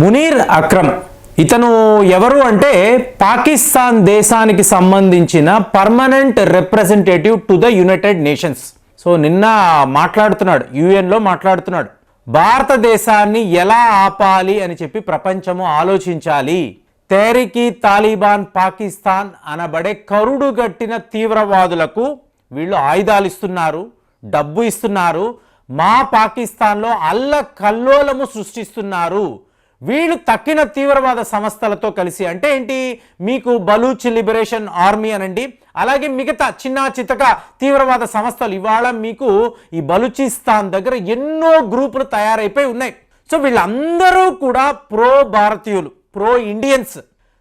మునీర్ అక్రమ్. ఇతను ఎవరు అంటే పాకిస్తాన్ దేశానికి సంబంధించిన permanent representative to the United Nations. So నిన్న మాట్లాడుతున్నాడు యుఎన్లో మాట్లాడుతున్నాడు. భారతదేశాన్ని ఎలా ఆపాలి అని చెప్పి ప్రపంచము ఆలోచించాలి. తేరికి తాలిబాన్ పాకిస్తాన్ అనబడే కరుడుగట్టిన తీవ్రవాదులకు వీళ్ళు ఆయుధాలు ఇస్తున్నారు డబ్బు ఇస్తున్నారు మా పాకిస్తాన్లో అల్ల కల్లోలము సృష్టిస్తున్నారు. వీళ్ళు తక్కిన తీవ్రవాద సంస్థలతో కలిసి అంటే ఏంటి? మీకు బలూచ్ లిబరేషన్ ఆర్మీ అనండి. అలాగే మిగతా చిన్న చితక తీవ్రవాద సంస్థలు ఇవాళ మీకు ఈ బలూచిస్తాన్ దగ్గర ఎన్నో గ్రూపులు తయారైపోయి ఉన్నాయి. సో వీళ్ళందరూ కూడా ప్రో భారతీయులు ప్రో ఇండియన్స్.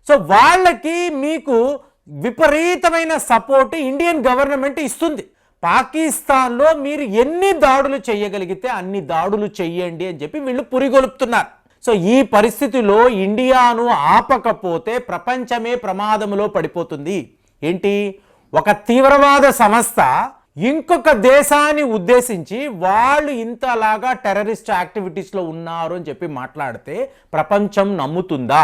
సో వాళ్ళకి మీకు విపరీతమైన సపోర్ట్ ఇండియన్ గవర్నమెంట్ ఇస్తుంది. పాకిస్తాన్లో మీరు ఎన్ని దాడులు చేయగలిగితే అన్ని దాడులు చెయ్యండి అని చెప్పి వీళ్ళు పురిగొలుపుతున్నారు. సో ఈ పరిస్థితిలో ఇండియాను ఆపకపోతే ప్రపంచమే ప్రమాదంలో పడిపోతుంది. ఏంటి? ఒక తీవ్రవాద సంస్థ ఇంకొక దేశాన్ని ఉద్దేశించి వాళ్ళు ఇంతలాగా టెర్రరిస్ట్ యాక్టివిటీస్లో ఉన్నారు అని చెప్పి మాట్లాడితే ప్రపంచం నమ్ముతుందా?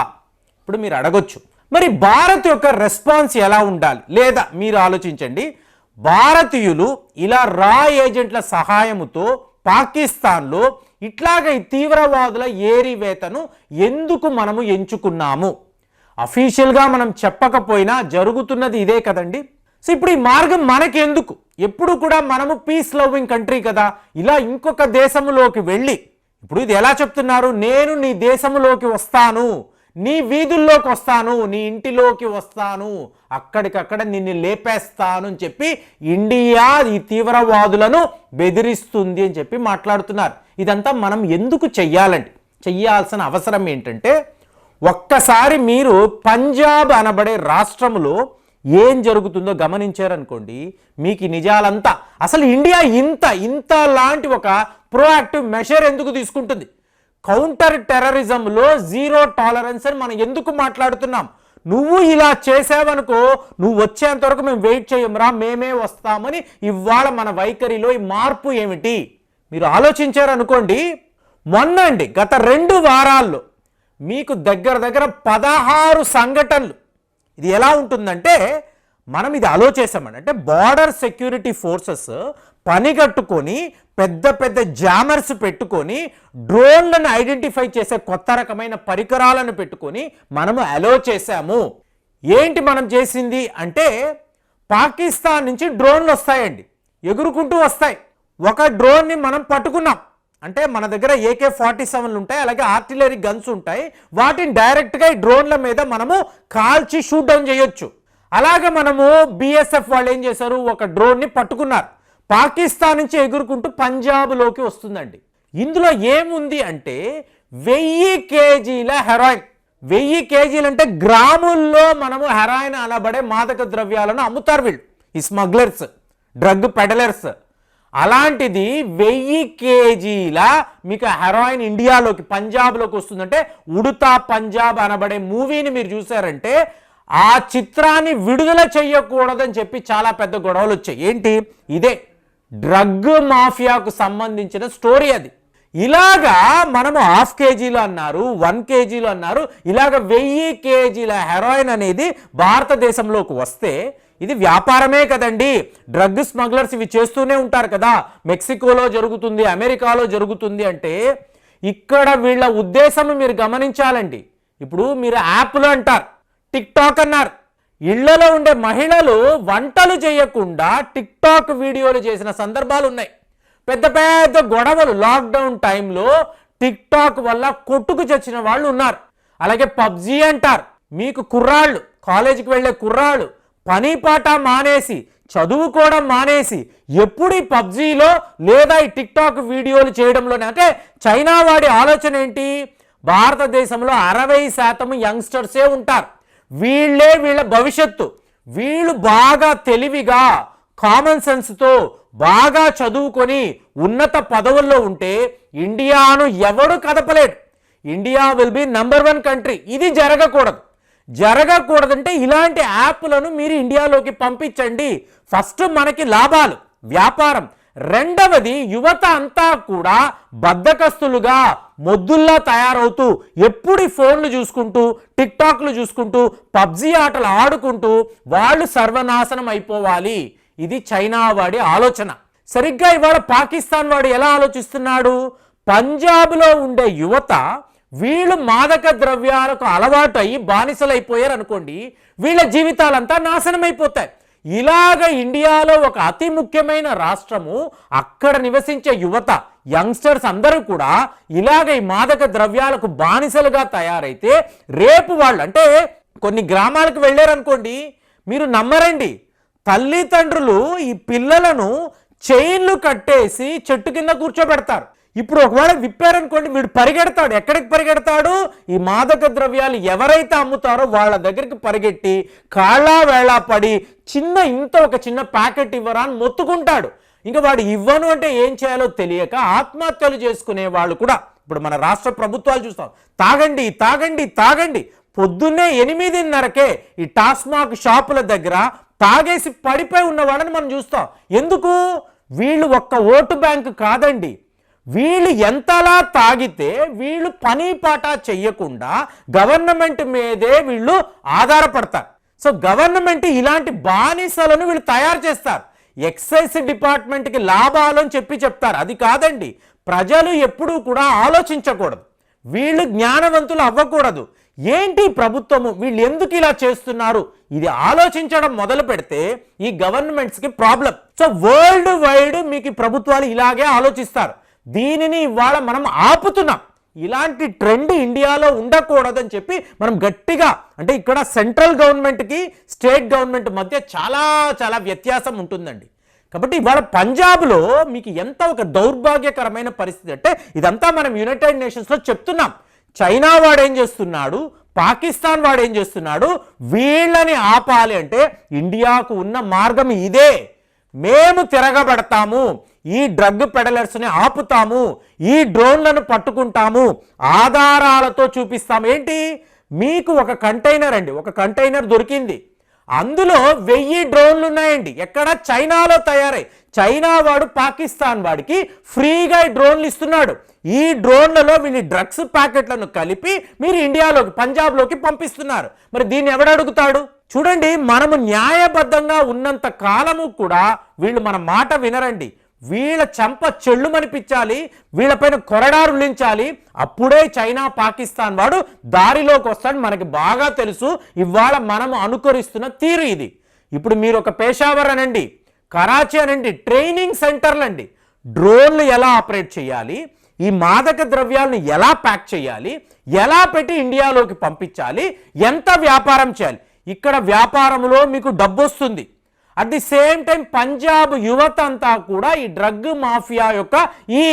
ఇప్పుడు మీరు అడగొచ్చు. మరి భారత్ యొక్క రెస్పాన్స్ ఎలా ఉండాలి? లేదా మీరు ఆలోచించండి. భారతీయులు ఇలా రా ఏజెంట్ల సహాయముతో పాకిస్తాన్లో ఇట్లాగ ఈ తీవ్రవాదుల ఏరివేతను ఎందుకు మనము ఎంచుకున్నాము? అఫీషియల్గా మనం చెప్పకపోయినా జరుగుతున్నది ఇదే కదండి. సో ఇప్పుడు ఈ మార్గం మనకెందుకు? ఎప్పుడు కూడా మనము పీస్ లవింగ్ కంట్రీ కదా. ఇలా ఇంకొక దేశంలోకి వెళ్ళి ఇప్పుడు ఇది ఎలా చెప్తున్నారు? నేను నీ దేశంలోకి వస్తాను నీ వీధుల్లోకి వస్తాను నీ ఇంటిలోకి వస్తాను అక్కడికక్కడ నిన్ను లేపేస్తాను అని చెప్పి ఇండియా ఈ తీవ్రవాదులను బెదిరిస్తుంది అని చెప్పి మాట్లాడుతున్నారు. ఇదంతా మనం ఎందుకు చెయ్యాలండి? చెయ్యాల్సిన అవసరం ఏంటంటే ఒక్కసారి మీరు పంజాబ్ అనబడే రాష్ట్రంలో ఏం జరుగుతుందో గమనించారనుకోండి మీకు నిజాలంతా అసలు ఇండియా ఇంత ఇంత లాంటి ఒక ప్రోయాక్టివ్ మెషర్ ఎందుకు తీసుకుంటుంది? కౌంటర్ టెర్రరిజంలో జీరో టాలరెన్స్ అని మనం ఎందుకు మాట్లాడుతున్నాం? నువ్వు ఇలా చేసావనుకో నువ్వు వచ్చేంత వరకు మేము వెయిట్ చేయమురా మేమే వస్తామని ఇవాళ మన వైఖరిలో ఈ మార్పు ఏమిటి? మీరు ఆలోచించారనుకోండి మొన్న అండి గత రెండు వారాల్లో మీకు దగ్గర దగ్గర పదహారు సంఘటనలు. ఇది ఎలా ఉంటుందంటే మనం ఇది ఆలోచేసామండి అంటే బార్డర్ సెక్యూరిటీ ఫోర్సెస్ పని కట్టుకొని పెద్ద పెద్ద జామర్స్ పెట్టుకొని డ్రోన్లను ఐడెంటిఫై చేసే కొత్త రకమైన పరికరాలను పెట్టుకొని మనము అలో చేశాము. ఏంటి మనం చేసింది అంటే పాకిస్తాన్ నుంచి డ్రోన్లు వస్తాయండి. ఎగురుకుంటూ వస్తాయి. ఒక డ్రోన్ని మనం పట్టుకున్నాం. అంటే మన దగ్గర ఏకే ఫార్టీ సెవెన్లు ఉంటాయి అలాగే ఆర్టిలరీ గన్స్ ఉంటాయి. వాటిని డైరెక్ట్గా ఈ డ్రోన్ల మీద మనము కాల్చి షూట్ డౌన్ చేయొచ్చు. అలాగే మనము బిఎస్ఎఫ్ వాళ్ళు ఏం చేశారు? ఒక డ్రోన్ని పట్టుకున్నారు. పాకిస్తాన్ నుంచి ఎగురుకుంటూ పంజాబ్లోకి వస్తుందండి. ఇందులో ఏముంది అంటే వెయ్యి కేజీల హెరాయిన్. వెయ్యి కేజీలు అంటే గ్రాముల్లో మనము హెరాయిన్ అనబడే మాదక ద్రవ్యాలను అమ్ముతారు వీళ్ళు. ఈ స్మగ్లర్స్ డ్రగ్ పెడలర్స్ అలాంటిది వెయ్యి కేజీల మీకు హెరాయిన్ ఇండియాలోకి పంజాబ్లోకి వస్తుందంటే ఉడుతా పంజాబ్ అనబడే మూవీని మీరు చూసారంటే ఆ చిత్రాన్ని విడుదల చేయకూడదని చెప్పి చాలా పెద్ద గొడవలు వచ్చాయి. ఏంటి? ఇదే డ్రగ్ మాఫియాకు సంబంధించిన స్టోరీ అది. ఇలాగా మనము హాఫ్ కేజీలు అన్నారు వన్ కేజీలు అన్నారు ఇలాగ వెయ్యి కేజీల హెరాయిన్ అనేది భారతదేశంలోకి వస్తే ఇది వ్యాపారమే కదండి. డ్రగ్ స్మగ్లర్స్ ఇవి చేస్తూనే ఉంటారు కదా. మెక్సికోలో జరుగుతుంది అమెరికాలో జరుగుతుంది అంటే ఇక్కడ వీళ్ళ ఉద్దేశం మీరు గమనించాలండి. ఇప్పుడు మీరు యాప్లు అంటారు టిక్ టాక్ అన్నారు. ఇళ్ళలో ఉండే మహిళలు వంటలు చేయకుండా టిక్ టాక్ వీడియోలు చేసిన సందర్భాలు ఉన్నాయి. పెద్ద పెద్ద గొడవలు లాక్డౌన్ టైంలో టిక్ టాక్ వల్ల కొట్టుకు చచ్చిన వాళ్ళు ఉన్నారు. అలాగే పబ్జీ అంటారు. మీకు కుర్రాళ్ళు కాలేజీకి వెళ్ళే కుర్రాళ్ళు పని పాట మానేసి చదువుకోవడం మానేసి ఎప్పుడు ఈ పబ్జీలో లేదా ఈ టిక్ టాక్ వీడియోలు చేయడంలోనే? అంటే చైనా వాడి ఆలోచన ఏంటి? భారతదేశంలో అరవై శాతం యంగ్స్టర్సే ఉంటారు. వీళ్ళే వీళ్ళ భవిష్యత్తు. వీళ్ళు బాగా తెలివిగా కామన్ సెన్స్తో బాగా చదువుకొని ఉన్నత పదవుల్లో ఉంటే ఇండియాను ఎవడు కదపలేడు. India will be number one country. ఇది జరగకూడదు. జరగకూడదంటే ఇలాంటి యాప్లను మీరు ఇండియాలోకి పంపించండి. ఫస్ట్ మనకి లాభాలు వ్యాపారం. రెండవది యువత అంతా కూడా బద్దకస్తులుగా మొద్దుల్లా తయారవుతూ ఎప్పుడు ఫోన్లు చూసుకుంటూ టిక్ టాక్లు చూసుకుంటూ పబ్జీ ఆటలు ఆడుకుంటూ వాళ్ళు సర్వనాశనం అయిపోవాలి. ఇది చైనా వాడి ఆలోచన. సరిగ్గా ఇవాళ పాకిస్తాన్ వాడు ఎలా ఆలోచిస్తున్నాడు? పంజాబ్లో ఉండే యువత వీళ్ళు మాదక ద్రవ్యాలకు అలవాటు అయ్యి బానిసలైపోయారు అనుకోండి వీళ్ళ జీవితాలంతా నాశనం అయిపోతాయి ఇలాగ ఇండియాలో ఒక అతి ముఖ్యమైన రాష్ట్రము అక్కడ నివసించే యువత యంగ్స్టర్స్ అందరూ కూడా ఇలాగ ఈ మాదక ద్రవ్యాలకు బానిసలుగా తయారైతే రేపు వాళ్ళు అంటే కొన్ని గ్రామాలకు వెళ్ళారనుకోండి మీరు నమ్మరండి. తల్లిదండ్రులు ఈ పిల్లలను చైన్లు కట్టేసి చెట్టు కింద కూర్చోబెడతారు. ఇప్పుడు ఒకవేళ విప్పారనుకోండి వీడు పరిగెడతాడు. ఎక్కడికి పరిగెడతాడు? ఈ మాదక ద్రవ్యాలు ఎవరైతే అమ్ముతారో వాళ్ళ దగ్గరికి పరిగెట్టి కాళ్ళ వేళా పడి చిన్న ఇంత ఒక చిన్న ప్యాకెట్ ఇవ్వరా అని మొత్తుకుంటాడు. ఇంకా వాడు ఇవ్వను అంటే ఏం చేయాలో తెలియక ఆత్మహత్యలు చేసుకునే వాళ్ళు కూడా ఇప్పుడు మన రాష్ట్ర ప్రభుత్వాలు చూస్తాం తాగండి తాగండి తాగండి. పొద్దున్నే ఎనిమిదిన్నరకే ఈ టాస్మాక్ షాపుల దగ్గర తాగేసి పడిపోయి ఉన్న వాళ్ళని మనం చూస్తాం. ఎందుకు? వీళ్ళు ఒక్క ఓటు బ్యాంకు కాదండి. వీళ్ళు ఎంతలా తాగితే వీళ్ళు పని పాట చెయ్యకుండా గవర్నమెంట్ మీదే వీళ్ళు ఆధారపడతారు. సో గవర్నమెంట్ ఇలాంటి బానిసలను వీళ్ళు తయారు చేస్తారు. ఎక్సైజ్ డిపార్ట్మెంట్కి లాభాలని చెప్పి చెప్తారు. అది కాదండి. ప్రజలు ఎప్పుడూ కూడా ఆలోచించకూడదు. వీళ్ళు జ్ఞానవంతులు అవ్వకూడదు. ఏంటి ప్రభుత్వము? వీళ్ళు ఎందుకు ఇలా చేస్తున్నారు? ఇది ఆలోచించడం మొదలు పెడితే ఈ గవర్నమెంట్స్కి ప్రాబ్లం. సో వరల్డ్ వైడ్ మీకు ప్రభుత్వాలు ఇలాగే ఆలోచిస్తారు. దీనిని ఇవాళ మనం ఆపుతున్నాం. ఇలాంటి ట్రెండ్ ఇండియాలో ఉండకూడదని చెప్పి మనం గట్టిగా అంటే ఇక్కడ సెంట్రల్ గవర్నమెంట్కి స్టేట్ గవర్నమెంట్ మధ్య చాలా చాలా వ్యత్యాసం ఉంటుందండి. కాబట్టి ఇవాళ పంజాబ్లో మీకు ఎంత ఒక దౌర్భాగ్యకరమైన పరిస్థితి అంటే ఇదంతా మనం యునైటెడ్ నేషన్స్లో చెప్తున్నాం. చైనా వాడేం చేస్తున్నాడు? పాకిస్తాన్ వాడేం చేస్తున్నాడు? వీళ్ళని ఆపాలి అంటే ఇండియాకు ఉన్న మార్గం ఇదే. మేము తిరగబడతాము ఈ డ్రగ్ పెడలర్స్ని ఆపుతాము ఈ డ్రోన్లను పట్టుకుంటాము ఆధారాలతో చూపిస్తాము. ఏంటి? మీకు ఒక కంటైనర్ అండి ఒక కంటైనర్ దొరికింది. అందులో వెయ్యి డ్రోన్లు ఉన్నాయండి ఎక్కడ? చైనాలో తయారై చైనా వాడు పాకిస్తాన్ వాడికి ఫ్రీగా ఈ డ్రోన్లు ఇస్తున్నాడు. ఈ డ్రోన్లలో వీళ్ళు డ్రగ్స్ ప్యాకెట్లను కలిపి మీరు ఇండియాలోకి పంజాబ్లోకి పంపిస్తున్నారు. మరి దీన్ని ఎవడు అడుగుతాడు? చూడండి మనము న్యాయబద్ధంగా ఉన్నంత కాలము కూడా వీళ్ళు మన మాట వినరండి. వీళ్ళ చెంప చెళ్ళుమనిపించాలి వీళ్ళపైన కొరడారులించాలి అప్పుడే చైనా పాకిస్తాన్ వాడు దారిలోకి వస్తాడు మనకి బాగా తెలుసు. ఇవాళ మనం అనుకరిస్తున్న తీరు ఇది. ఇప్పుడు మీరు ఒక పేషావర్ అనండి కరాచీ అనండి ట్రైనింగ్ సెంటర్లు అండి డ్రోన్లు ఎలా ఆపరేట్ చేయాలి? ఈ మాదక ద్రవ్యాలను ఎలా ప్యాక్ చేయాలి? ఎలా పెట్టి ఇండియాలోకి పంపించాలి? ఎంత వ్యాపారం చేయాలి? ఇక్కడ వ్యాపారంలో మీకు డబ్బు వస్తుంది at the same time Punjab యువత అంతా కూడా ఈ డ్రగ్ మాఫియా యొక్క ఈ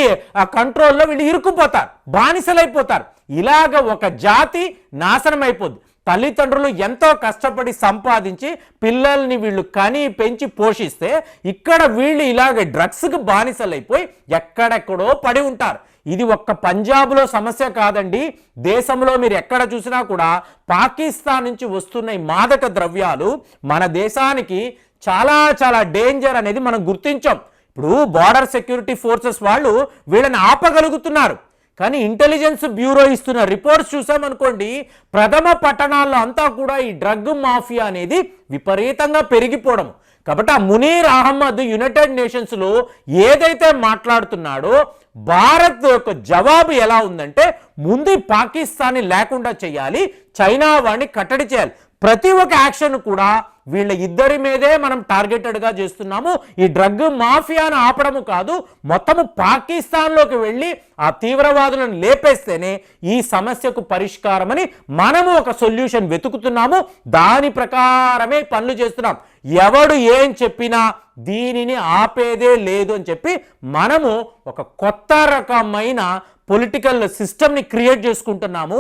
కంట్రోల్లో వీళ్ళు ఇరుక్కుపోతారు బానిసలైపోతారు. ఇలాగ ఒక జాతి నాశనం అయిపోద్ది తల్లిదండ్రులు ఎంతో కష్టపడి సంపాదించి పిల్లల్ని వీళ్ళు కని పెంచి పోషిస్తే ఇక్కడ వీళ్ళు ఇలాగే డ్రగ్స్కి బానిసలైపోయి ఎక్కడెక్కడో పడి ఉంటారు. ఇది ఒక్క పంజాబ్లో సమస్య కాదండి. దేశంలో మీరు ఎక్కడ చూసినా కూడా పాకిస్తాన్ నుంచి వస్తున్న ఈ మాదక ద్రవ్యాలు మన దేశానికి చాలా చాలా డేంజర్ అనేది మనం గుర్తించాం. ఇప్పుడు బార్డర్ సెక్యూరిటీ ఫోర్సెస్ వాళ్ళు వీళ్ళని ఆపగలుగుతున్నారు. కానీ ఇంటెలిజెన్స్ బ్యూరో ఇస్తున్న రిపోర్ట్స్ చూసామనుకోండి ప్రథమ పట్టణాల్లో అంతా కూడా ఈ డ్రగ్ మాఫియా అనేది విపరీతంగా పెరిగిపోవడం కాబట్టి ఆ మునీర్ అహ్మద్ యునైటెడ్ నేషన్స్లో ఏదైతే మాట్లాడుతున్నాడో భారత్ యొక్క జవాబు ఎలా ఉందంటే ముందు పాకిస్తాన్ని లేకుండా చేయాలి చైనా వాడిని కట్టడి చేయాలి. ప్రతి ఒక్క యాక్షన్ కూడా వీళ్ళ ఇద్దరి మీదే మనం టార్గెటెడ్గా చేస్తున్నాము. ఈ డ్రగ్ మాఫియాను ఆపడము కాదు మొత్తము పాకిస్తాన్లోకి వెళ్ళి ఆ తీవ్రవాదులను లేపేస్తేనే ఈ సమస్యకు పరిష్కారమని మనము ఒక సొల్యూషన్ వెతుకుతున్నాము. దాని ప్రకారమే పనులు చేస్తున్నాం. ఎవడు ఏం చెప్పినా దీనిని ఆపేదే లేదు అని చెప్పి మనము ఒక కొత్త రకమైన పొలిటికల్ సిస్టమ్ని క్రియేట్ చేసుకుంటున్నాము.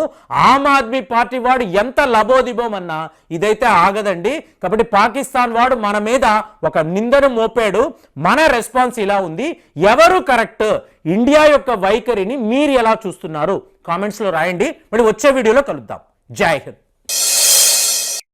ఆమ్ ఆద్మీ పార్టీ వాడు ఎంత లబోదిబోమన్నా ఇదైతే ఆగదండి. కాబట్టి పాకిస్తాన్ వాడు మన మీద ఒక నిందను మోపాడు. మన రెస్పాన్స్ ఇలా ఉంది. ఎవరు కరెక్ట్? ఇండియా యొక్క వైఖరిని మీరు ఎలా చూస్తున్నారు? కామెంట్స్లో రాయండి. మరి వచ్చే వీడియోలో కలుద్దాం. జై హింద్.